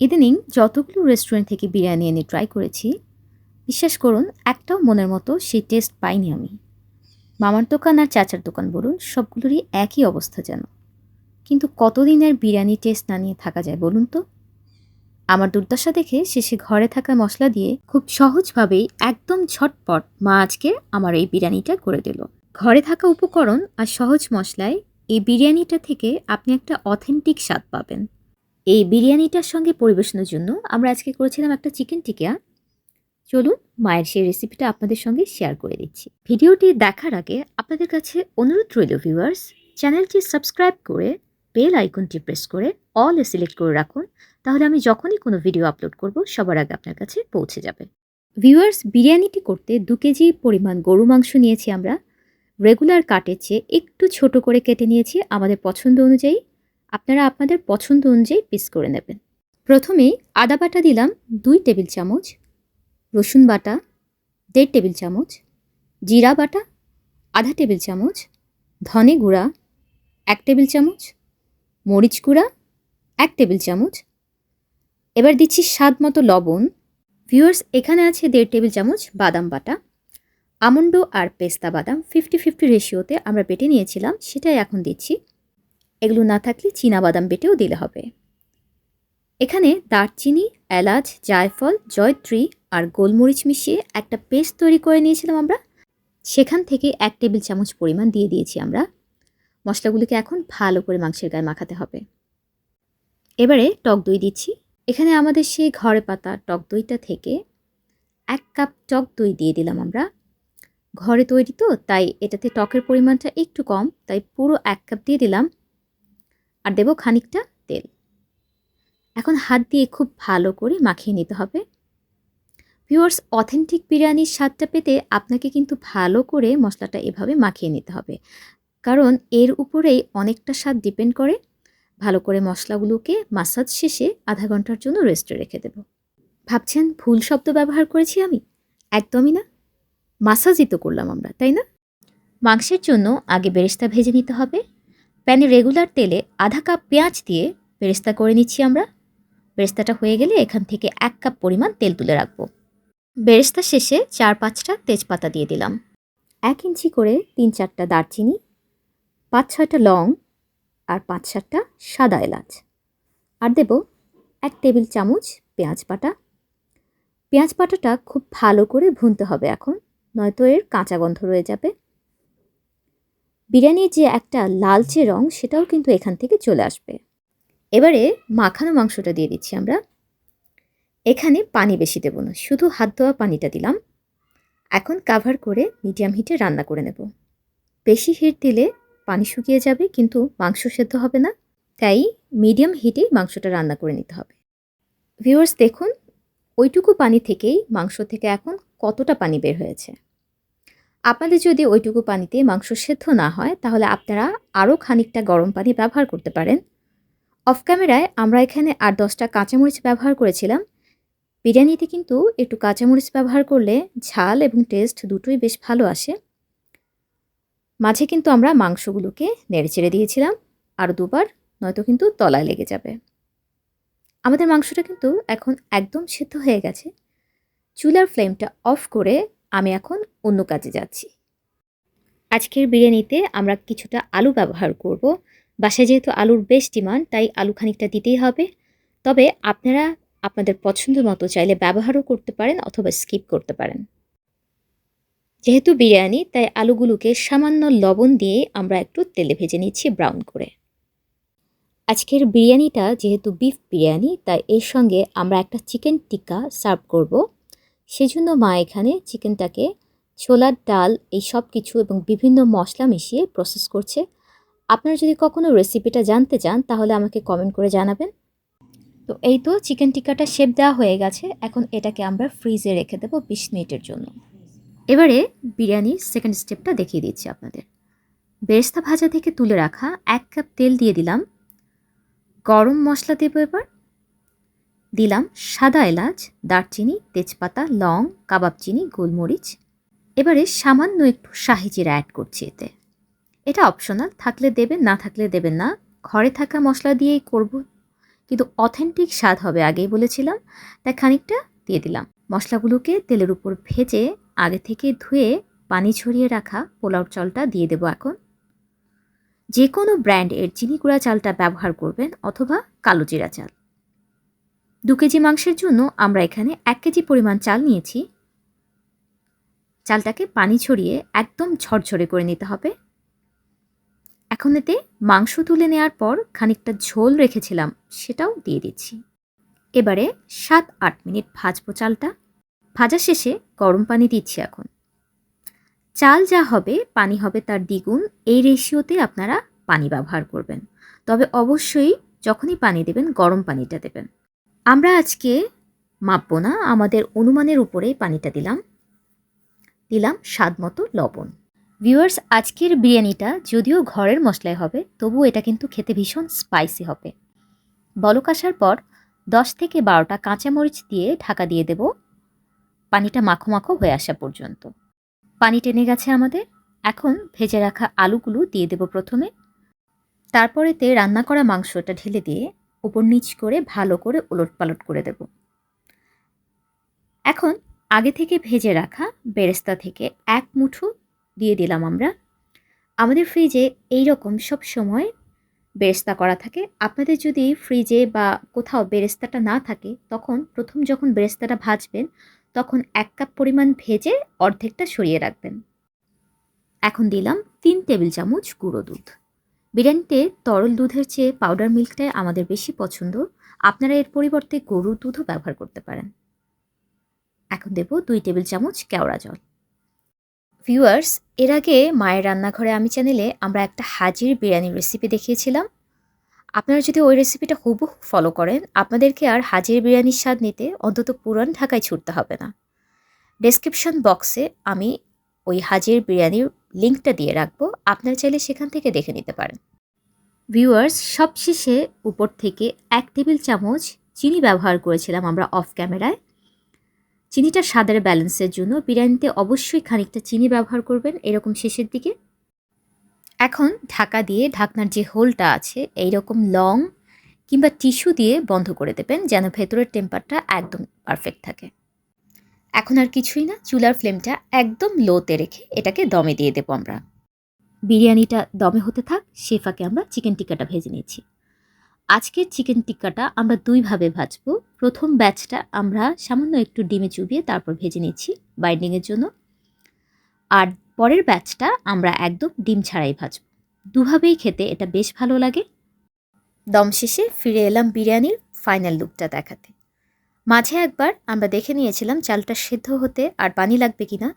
ইদানিং যতগুলো রেস্টুরেন্ট থেকে বিরিয়ানি এনে ট্রাই করেছি, বিশ্বাস করুন, একটাও মনের মতো সেই টেস্ট পাইনি আমি। মামার দোকান আর চাচার দোকান বলুন, সবগুলোরই একই অবস্থা যেন। কিন্তু কতদিনের বিরিয়ানি টেস্ট না নিয়ে থাকা যায় বলুন তো? আমার দুর্দশা দেখে শেষে ঘরে থাকা মশলা দিয়ে খুব সহজভাবেই একদম ঝটপট মা আজকে আমার এই বিরিয়ানিটা করে দিল। ঘরে থাকা উপকরণ আর সহজ মশলায় এই বিরিয়ানিটা থেকে আপনি একটা অথেন্টিক স্বাদ পাবেন। এই বিরিয়ানিটার সঙ্গে পরিবেশনের জন্য আমরা আজকে করেছিলাম একটা চিকেন টিকিয়া চলুন মায়ের সেই রেসিপিটা আপনাদের সঙ্গে শেয়ার করে দিচ্ছি। ভিডিওটি দেখার আগে আপনাদের কাছে অনুরোধ রইল ভিউয়ার্স চ্যানেলটি সাবস্ক্রাইব করে বেল আইকনটি প্রেস করে অল এ সিলেক্ট করে রাখুন। তাহলে আমি যখনই কোনো ভিডিও আপলোড করব, সবার আগে আপনার কাছে পৌঁছে যাবে। ভিউয়ার্স বিরিয়ানিটি করতে দু কেজি পরিমাণ গরু মাংস নিয়েছি আমরা। রেগুলার কাটের চেয়ে একটু ছোট করে কেটে নিয়েছি। আমাদের পছন্দ অনুযায়ী আপনারা আপনাদের পছন্দ অনুযায়ী পিস করে নেবেন। প্রথমেই আদা বাটা দিলাম দুই টেবিল চামচ, রসুন বাটা দেড় টেবিল চামচ, জিরা বাটা আধা টেবিল চামচ, ধনে গুঁড়া এক টেবিল চামচ, মরিচ গুঁড়া এক টেবিল চামচ। এবার দিচ্ছি স্বাদ মতো লবণ। ভিউয়ার্স, এখানে আছে দেড় টেবিল চামচ বাদাম বাটা। আমন্ড আর পেস্তা বাদাম ফিফটি ফিফটি রেশিওতে আমরা বেটে নিয়েছিলাম, সেটাই এখন দিচ্ছি। এগুলো না থাকলে বাদাম বেটেও দিলে হবে। এখানে দারচিনি, এলাচ, জায়ফল, জয়ত্রী আর গোলমরিচ মিশিয়ে একটা পেস্ট তৈরি করে নিয়েছিলাম আমরা। সেখান থেকে এক টেবিল চামচ পরিমাণ দিয়ে দিয়েছি আমরা। মশলাগুলিকে এখন ভালো করে মাংসের গায়ে মাখাতে হবে। এবারে টক দই দিচ্ছি। এখানে আমাদের সেই ঘরে পাতা টক দইটা থেকে এক কাপ টক দই দিয়ে দিলাম আমরা। ঘরে তৈরি তো, তাই এটাতে টকের পরিমাণটা একটু কম, তাই পুরো এক কাপ দিয়ে দিলাম। আর দেবো খানিকটা তেল। এখন হাত দিয়ে খুব ভালো করে মাখিয়ে নিতে হবে। পিওর্স অথেন্টিক বিরিয়ানির স্বাদটা পেতে আপনাকে কিন্তু ভালো করে মশলাটা এভাবে মাখিয়ে নিতে হবে। কারণ এর উপরেই অনেকটা স্বাদ ডিপেন্ড করে। ভালো করে মশলাগুলোকে মাসাজ শেষে আধা ঘণ্টার জন্য রেস্টে রেখে দেব। ভাবছেন ভুল শব্দ ব্যবহার করেছি আমি? একদমই না। মাসাজই তো করলাম আমরা, তাই না? মাংসের জন্য আগে বেরেস্তা ভেজে নিতে হবে। প্যানে রেগুলার তেলে আধা কাপ পেঁয়াজ দিয়ে বেরেস্তা করে নিচ্ছি আমরা। বেরেস্তাটা হয়ে গেলে এখান থেকে এক কাপ পরিমাণ তেল তুলে রাখব। বেরেস্তা শেষে চার পাঁচটা তেজপাতা দিয়ে দিলাম। এক ইঞ্চি করে তিন চারটা দারচিনি, পাঁচ ছয়টা লং আর পাঁচ সাতটা সাদা এলাচ। আর দেব এক টেবিল চামচ পেঁয়াজ বাটা। পেঁয়াজ বাটাটা খুব ভালো করে ভুনতে হবে এখন, নয়তো এর কাঁচা গন্ধ রয়ে যাবে। বিরিয়ানির যে একটা লালচে রং, সেটাও কিন্তু এখান থেকে চলে আসবে। এবারে মাখানো মাংসটা দিয়ে দিচ্ছি আমরা। এখানে পানি বেশি দেব না, শুধু হাত ধোয়া পানিটা দিলাম। এখন কাভার করে মিডিয়াম হিটে রান্না করে নেব। বেশি হিট দিলে পানি শুকিয়ে যাবে, কিন্তু মাংস সেদ্ধ হবে না। তাই মিডিয়াম হিটেই মাংসটা রান্না করে নিতে হবে। ভিউয়ার্স দেখুন, ওইটুকু পানি থেকেই মাংস থেকে এখন কতটা পানি বের হয়েছে। আপনাদের যদি ওইটুকু পানিতে মাংস সেদ্ধ না হয়, তাহলে আপনারা আরও খানিকটা গরম পানি ব্যবহার করতে পারেন। অফ ক্যামেরায় আমরা এখানে আর দশটা কাঁচামরিচ ব্যবহার করেছিলাম। বিরিয়ানিতে কিন্তু একটু কাঁচামরিচ ব্যবহার করলে ঝাল এবং টেস্ট দুটোই বেশ ভালো আসে। মাঝে কিন্তু আমরা মাংসগুলোকে নেড়ে চেড়ে দিয়েছিলাম আরও দুবার নয়তো কিন্তু তলায় লেগে যাবে। আমাদের মাংসটা কিন্তু এখন একদম সেদ্ধ হয়ে গেছে। চুলার ফ্লেমটা অফ করে আমি এখন অন্য কাজে যাচ্ছি। আজকের বিরিয়ানিতে আমরা কিছুটা আলু ব্যবহার করব। বাসায় যেহেতু আলুর বেশ ডিমান্ড, তাই আলু খানিকটা দিতেই হবে। তবে আপনারা আপনাদের পছন্দ মতো চাইলে ব্যবহারও করতে পারেন অথবা স্কিপ করতে পারেন। যেহেতু বিরিয়ানি, তাই আলুগুলোকে সামান্য লবণ দিয়ে আমরা একটু তেলে ভেজে নিচ্ছি ব্রাউন করে। আজকের বিরিয়ানিটা যেহেতু বিফ বিরিয়ানি, তাই এর সঙ্গে আমরা একটা চিকেন টিক্কা সার্ভ করব। সেজন্য মা এখানে চিকেনটাকে ছোলার ডাল, এই সব কিছু এবং বিভিন্ন মশলা মিশিয়ে প্রসেস করছে। আপনারা যদি কখনো রেসিপিটা জানতে চান, তাহলে আমাকে কমেন্ট করে জানাবেন। তো এই তো চিকেন টিক্কাটা শেপ দেওয়া হয়ে গেছে। এখন এটাকে আমরা ফ্রিজে রেখে দেবো বিশ মিনিটের জন্য। এবারে বিরিয়ানির সেকেন্ড স্টেপটা দেখিয়ে দিচ্ছি আপনাদের। বেরেস্তা ভাজা থেকে তুলে রাখা এক কাপ তেল দিয়ে দিলাম। গরম মশলা দেবো এবার। দিলাম সাদা এলাচ, দারচিনি, তেজপাতা, লং, কাবাব চিনি, গোলমরিচ। এবারে সামান্য একটু শাহি জিরা অ্যাড করছি এতে। এটা অপশনাল থাকলে দেবেন, না থাকলে দেবেন না। ঘরে থাকা মশলা দিয়েই করব। কিন্তু অথেন্টিক স্বাদ হবে, আগেই বলেছিলাম। তাই খানিকটা দিয়ে দিলাম। মশলাগুলোকে তেলের উপর ভেজে আগে থেকে ধুয়ে পানি ছড়িয়ে রাখা পোলাও চালটা দিয়ে দেবো এখন। যে কোনো ব্র্যান্ড এর চিনি গুঁড়া চালটা ব্যবহার করবেন অথবা কালো জিরা চাল। দু কেজি মাংসের জন্য আমরা এখানে এক কেজি পরিমাণ চাল নিয়েছি। চালটাকে পানি ছড়িয়ে একদম ঝরঝরে করে নিতে হবে। এখন এতে মাংস তুলে নেওয়ার পর খানিকটা ঝোল রেখেছিলাম, সেটাও দিয়ে দিচ্ছি। এবারে সাত আট মিনিট ভাজবো চালটা। ভাজা শেষে গরম পানি দিচ্ছি এখন। চাল যা হবে, পানি হবে তার দ্বিগুণ। এই রেশিওতে আপনারা পানি ব্যবহার করবেন। তবে অবশ্যই যখনই পানি দেবেন, গরম পানিটা দেবেন। আমরা আজকে মাপবো না, আমাদের অনুমানের উপরে পানিটা দিলাম। দিলাম স্বাদ মতো লবণ। ভিউয়ার্স, আজকের বিরিয়ানিটা যদিও ঘরের মশলায় হবে, তবুও এটা কিন্তু খেতে ভীষণ স্পাইসি হবে। বলক আসার পর দশ থেকে বারোটা কাঁচামরিচ দিয়ে ঢাকা দিয়ে দেব। পানিটা মাখো মাখো হয়ে আসা পর্যন্ত। পানি টেনে গেছে আমাদের। এখন ভেজে রাখা আলুগুলো দিয়ে দেব প্রথমে। তারপরেতে রান্না করা মাংসটা ঢেলে দিয়ে উপর নিচ করে ভালো করে ওলট পালট করে দেব। এখন আগে থেকে ভেজে রাখা বেরেস্তা থেকে এক মুঠো দিয়ে দিলাম আমরা। আমাদের ফ্রিজে এই রকম সব সময় বেরেস্তা করা থাকে। আপনাদের যদি ফ্রিজে বা কোথাও বেরেস্তাটা না থাকে, তখন প্রথম যখন বেরেস্তাটা ভাজবেন, তখন এক কাপ পরিমাণ ভেজে অর্ধেকটা সরিয়ে রাখবেন। এখন দিলাম তিন টেবিল চামচ গুঁড়ো দুধ। বিরিয়ানিতে তরল দুধের চেয়ে পাউডার মিল্কটাই আমাদের বেশি পছন্দ। আপনারা এর পরিবর্তে গরুর দুধও ব্যবহার করতে পারেন। এখন দেব দুই টেবিল চামচ কেওড়া জল। ভিউয়ার্স, এর আগে মায়ের রান্নাঘরে আমি চ্যানেলে আমরা একটা হাজির বিরিয়ানির রেসিপি দেখিয়েছিলাম। আপনারা যদি ওই রেসিপিটা হুবহু ফলো করেন, আপনাদেরকে আর হাজির বিরিয়ানির স্বাদ নিতে অন্তত পুরান ঢাকায় ছুটতে হবে না। ডেসক্রিপশন বক্সে আমি ওই হাজির বিরিয়ানির লিঙ্কটা দিয়ে রাখব, আপনারা চাইলে সেখান থেকে দেখে নিতে পারেন। ভিউয়ার্স, সবশেষে উপর থেকে এক টেবিল চামচ চিনি ব্যবহার করেছিলাম আমরা অফ ক্যামেরায় চিনিটা স্বাদের ব্যালেন্সের জন্য। বিরিয়ানিতে অবশ্যই খানিকটা চিনি ব্যবহার করবেন। এরকম শেষের দিকে। এখন ঢাকা দিয়ে ঢাকনার যে হোলটা আছে এই রকম লং কিংবা টিস্যু দিয়ে বন্ধ করে দেবেন, যেন ভেতরের টেম্পারটা একদম পারফেক্ট থাকে। এখন আর কিছুই না, চুলার ফ্লেমটা একদম লোতে রেখে এটাকে দমে দিয়ে দেবো আমরা। বিরিয়ানিটা দমে হতে থাক সে ফাঁকে আমরা চিকেন টিক্কাটা ভেজে নিয়েছি আজকের চিকেন টিক্কাটা আমরা দুইভাবে ভাজবো। প্রথম ব্যাচটা আমরা সামান্য একটু ডিমে চুবিয়ে তারপর ভেজে নিচ্ছি বাইন্ডিংয়ের জন্য। আর পরের ব্যাচটা আমরা একদম ডিম ছাড়াই ভাজবো। দুভাবেই খেতে এটা বেশ ভালো লাগে। দম শেষে ফিরে এলাম বিরিয়ানির ফাইনাল লুকটা দেখাতে। মাঝে একবার আমরা দেখে নিয়েছিলাম চালটা সেদ্ধ হতে আর পানি লাগবে কি না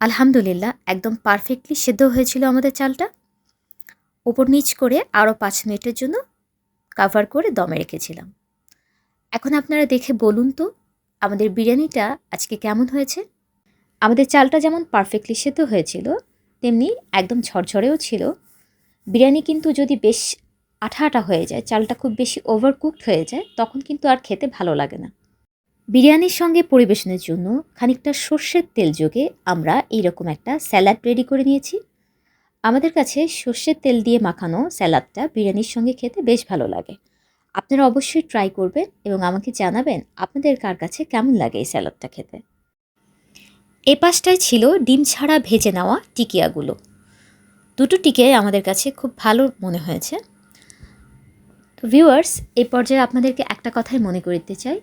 আলহামদুলিল্লাহ, একদম পারফেক্টলি সেদ্ধ হয়েছিল আমাদের চালটা। ওপর নিচ করে আরও পাঁচ মিনিটের জন্য কাভার করে দমে রেখেছিলাম। এখন আপনারা দেখে বলুন তো, আমাদের বিরিয়ানিটা আজকে কেমন হয়েছে? আমাদের চালটা যেমন পারফেক্টলি সেদ্ধ হয়েছিল, তেমনি একদম ঝরঝরেও ছিল। বিরিয়ানি কিন্তু যদি বেশ আঠা আঠা হয়ে যায়, চালটা খুব বেশি ওভারকুকড হয়ে যায়, তখন কিন্তু আর খেতে ভালো লাগে না। বিরিয়ানির সঙ্গে পরিবেশনের জন্য খানিকটা সর্ষের তেল যোগে আমরা এইরকম একটা স্যালাড রেডি করে নিয়েছি। আমাদের কাছে সর্ষের তেল দিয়ে মাখানো স্যালাডটা বিরিয়ানির সঙ্গে খেতে বেশ ভালো লাগে। আপনারা অবশ্যই ট্রাই করবেন এবং আমাকে জানাবেন আপনাদের কার কাছে কেমন লাগে এই স্যালাডটা খেতে। এ পাশটায় ছিল ডিম ছাড়া ভেজে নেওয়া টিকিয়াগুলো। দুটো টিকিয়াই আমাদের কাছে খুব ভালো মনে হয়েছে। তো ভিউয়ার্স এই পর্যায়ে আপনাদেরকে একটা কথাই মনে করতে চাই।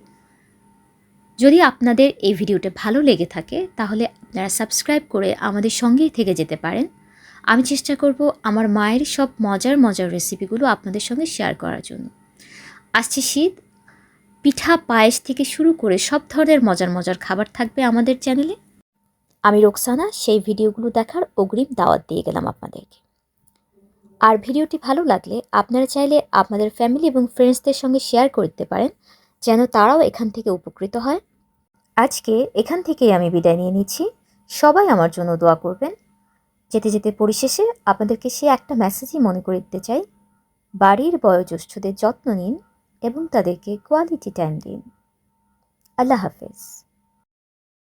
যদি আপনাদের এই ভিডিওটা ভালো লেগে থাকে, তাহলে আপনারা সাবস্ক্রাইব করে আমাদের সঙ্গেই থেকে যেতে পারেন। আমি চেষ্টা করব আমার মায়ের সব মজার মজার রেসিপিগুলো আপনাদের সঙ্গে শেয়ার করার জন্য। আসছে শীত। পিঠা, পায়েস থেকে শুরু করে সব ধরনের মজার মজার খাবার থাকবে আমাদের চ্যানেলে আমি রোকসানা, সেই ভিডিওগুলো দেখার অগ্রিম দাওয়াত দিয়ে গেলাম আপনাদেরকে। আর ভিডিওটি ভালো লাগলে আপনারা চাইলে আপনাদের ফ্যামিলি এবং ফ্রেন্ডসদের সঙ্গে শেয়ার করতে পারেন, যেন তারাও এখান থেকে উপকৃত হয়। আজকে এখান থেকেই আমি বিদায় নিয়ে নিচ্ছি। সবাই আমার জন্য দোয়া করবেন। যেতে যেতে পরিশেষে আপনাদেরকে সে একটা মেসেজই মনে করে দিতে চাই। বাড়ির বয়োজ্যেষ্ঠদের যত্ন নিন এবং তাদেরকে কোয়ালিটি টাইম দিন। আল্লাহ হাফেজ।